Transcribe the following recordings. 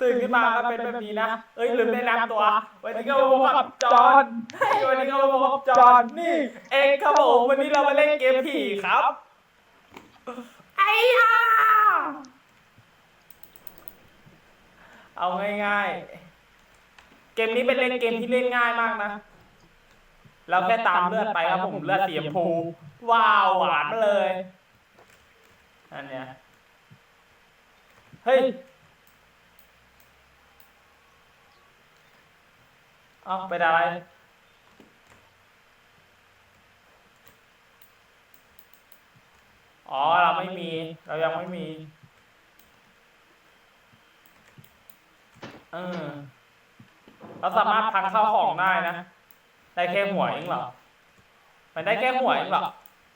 ตื่นขึ้นมาก็เป็นแบบนี้นะ เอ้ยลืมแนะนำตัว วันนี้ก็มาพบกับจอห์นเฮ้ยวันนี้ก็มาพบกับจอห์นนี่ เองครับผมวันนี้เรามาเล่นเกมผีครับ ไอ้ย่าเอาง่ายๆ เกมนี้เป็นเล่นเกมที่เล่นง่ายมากนะ เราแค่ตามเลือดไปครับผมเลือดสีชมพู ว้าวหวานมาเลย อันเนี้ย เฮ้ย เอาไปนอะไร อ๋อ เราไม่มี เรายังไม่มี เออ เราสามารถพังเข้าของได้นะ ได้แค่หัวเองเหรอ มันได้แค่หัวเองเหรอ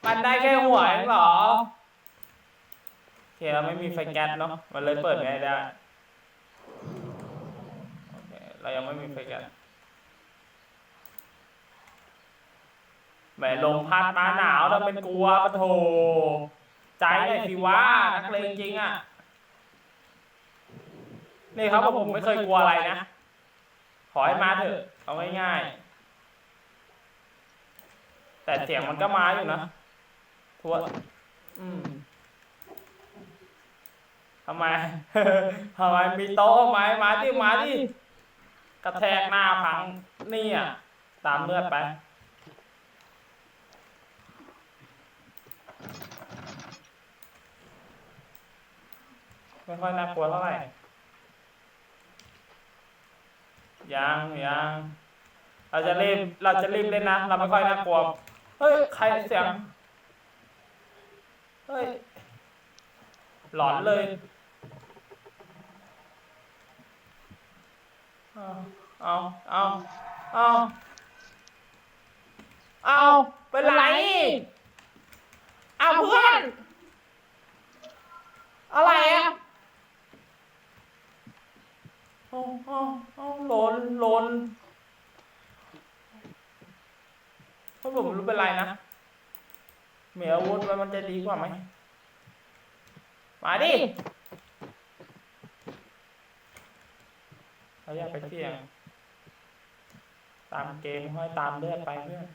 มันได้แค่หัวเองเหรอโอเคเราไม่มีไฟแก๊สเนาะ มันเลยเปิดไม่ได้โอเคเรายังไม่มีไฟแก๊ส แหมลมพัดมาหนาวเราเป็นกลัวปะโถใจหน่อยสิวะนักเลงจริงอะนี่ครับผมไม่เคยกลัวอะไรนะ ขอให้มาเถอะ เอาง่ายๆแต่เสียงมันก็มาอยู่นะทั่วอืมทำไมทำไมมีโต๊ะไหมมาที่มาที่กระแทกหน้าพังนี่อะตามเลือดไป ไม่ค่อยน่ากลัวเท่าไหร่ยังยังเราจะรีบเราจะรีบเล่นนะเราไม่ค่อยน่ากลัวเฮ้ยใครเสียงเฮ้ยหลอนเลยเอาเอาเอาเอาเอาเป็นไรเอาเพื่อน อะไรอะ โอ้โอ้โอ้หล่นหล่นเพราะผมไม่รู้เป็นไรนะมีอาวุธไว้มันจะดีกว่าไหมมาดิเราอยากไปเที่ยง ตามเกมห้อยตามเลือดไปเพื่อน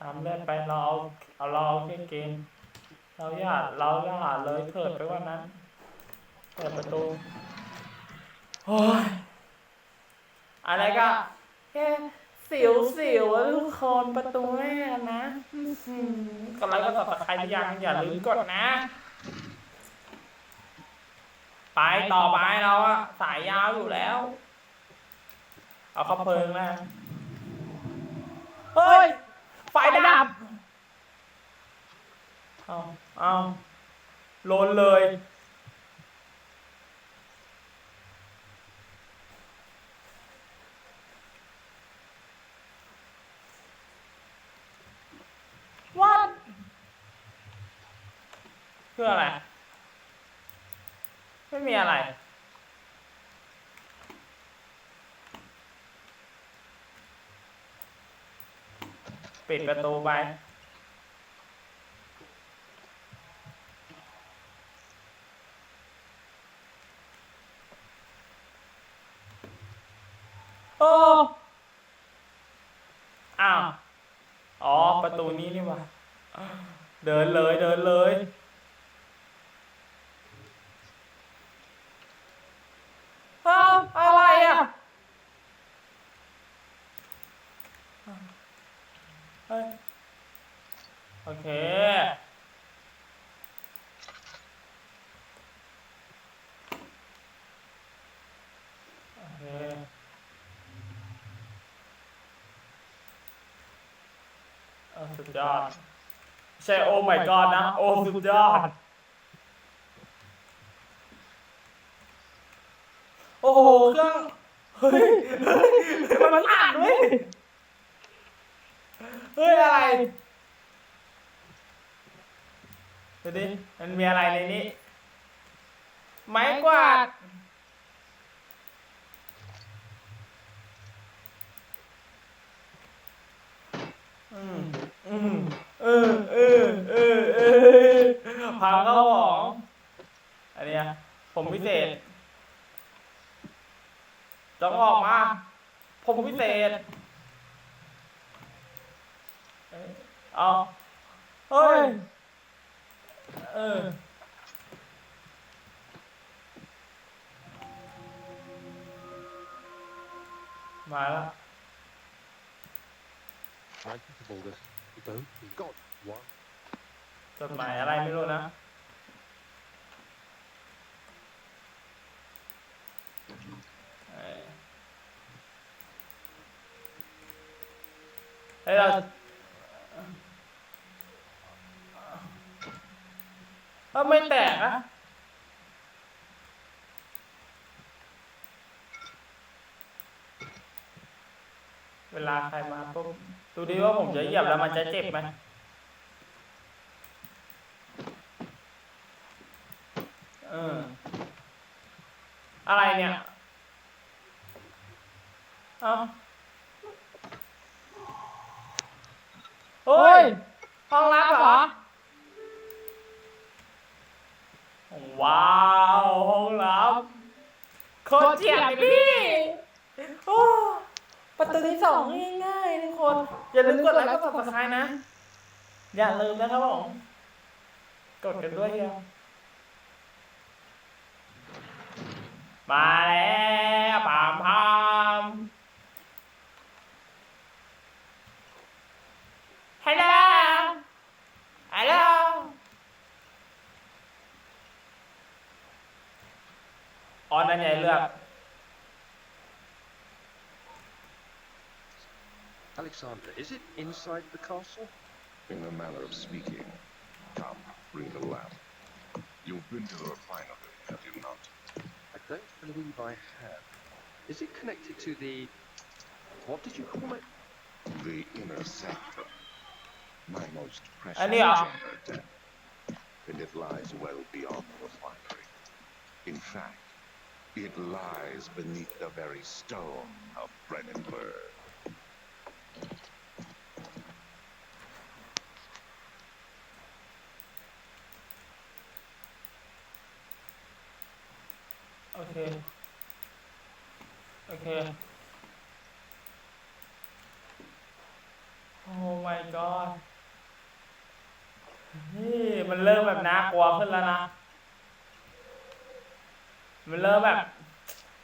ตามเล่นไปเราเอาเราเอาแค่เกม เราอย่าเราอย่าเลยเถิดไปกว่านั้น เปิดประตูโอ้ยอะไรก็แค่สิวสิวอะทุกคนประตูแม่นะอื้อหือกดไลค์ก็ตัดใครยังอย่าลืมกดนะ ไปต่อไปเราอะสายยาวอยู่แล้ว เอาเข้าเพลิงนะเฮ้ย ไฟดับเอา เอาโลนเลย วัดเพื่ออะไร ไม่มีอะไรปิดประตูไป โอ้ อ้าว อ๋อ ประตูนี้นี่หว่าเดินเลย เดินเลย อ้าว อะไรอะเฮ้ยโอเค โอเค เออ สุดยอดใช่โอ้ my god นะ โอ้ สุดยอด โอ้โหเครื่อง เฮ้ย เฮ้ย มันอ่านเว้ย เฮ้ย อะไรดูดิมันมีอะไรในนี้ ไม้กวาดอืม เออเออเออเออพังเข้าของอันเนี้ยผมพิเศษจงออกมา ผมพิเศษเอ้ยเอาเฮ้ย เออมาแล้ว I think of all this. You don't? You've got one. จดหมายอะไรไม่รู้นะ เอ้ยเฮ้ยเราเออไม่แตกนะ เวลาใครมาปุ๊บดูดิว่าผมจะเหยียบแล้วมันจะเจ็บไหมเออ อะไรเนี่ย เอ้าเฮ้ยห้องรับเหรอ ว้าว ห้องรับโคตรเจ๋งเลยพี่โอ้ ประตูที่สองง่ายๆทุกคน อย่าลืมกดไลค์กด subscribe นะ อย่าลืมนะครับผมกดกันด้วยเชียวมาแล้วปามพามฮัลโหลฮัลโหลอ๋อนั่นไงเลือก Alexander, is it inside the castle? In a manner of speaking. Come, bring the lamp. You've been to the refinery, have you not? I don't believe I have. Is it connected to the. What did you call it? The inner sector. My most precious Ano uh, chamber. And it lies well beyond the refinery. In fact, it lies beneath the very stone of Brennenburg. โอเค โอเค โอ้ my god นี่มันเริ่มแบบน่ากลัวขึ้นแล้วนะ มันเริ่มแบบ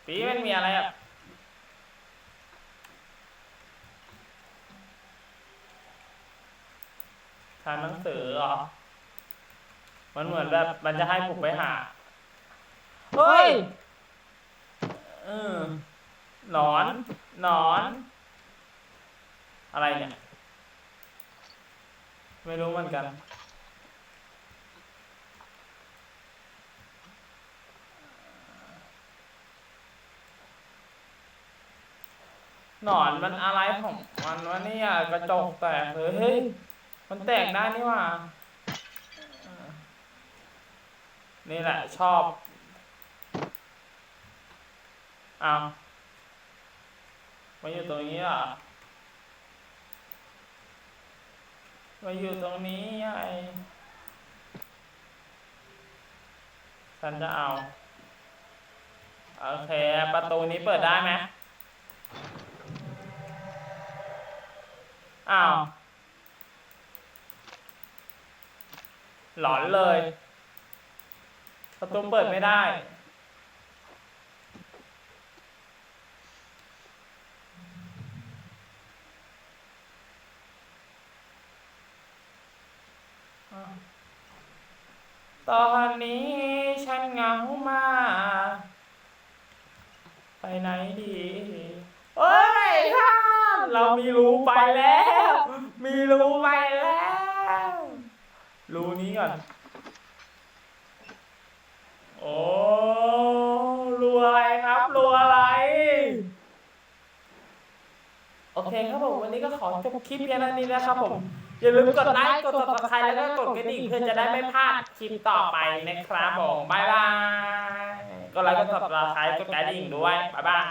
ปีมันมีอะไรอะทานหนังสือเหรอ มันเหมือนแบบมันจะให้ผมไปหา เฮ้ยเออหนอน หนอน อะไรเนี่ย ไม่รู้เหมือนกัน หนอนมันอะไรของมันวะเนี่ยกระจกแตกเลยเฮ้ย มันแตกได้นี่ว่า นี่แหละชอบ อ้าวมาอยู่ตรงนี้เหรอมาอยู่ตรงนี้ไงฉันจะเอา โอเค ประตูนี้เปิดได้ไหมอ้าว หลอนเลย ประตูเปิดไม่ได้ ตอนนี้ฉันเหงามาก ไปไหนดีเอ้ยท่านเรามีรูไปแล้ว มีรูไปแล้ว รูนี้ก่อน โอ้รูอะไรครับรูอะไร โอเคครับผม วันนี้ก็ขอจบคลิปเพียงเท่านี้นะครับผม อย่าลืมกดไลค์กดติดตามแล้วก็กดกระดิ่งเพื่อจะได้ไม่พลาดคลิปต่อไปนะครับผมบ๊ายบายกดไลค์กดติดตามกดกระดิ่งด้วยบ๊ายบาย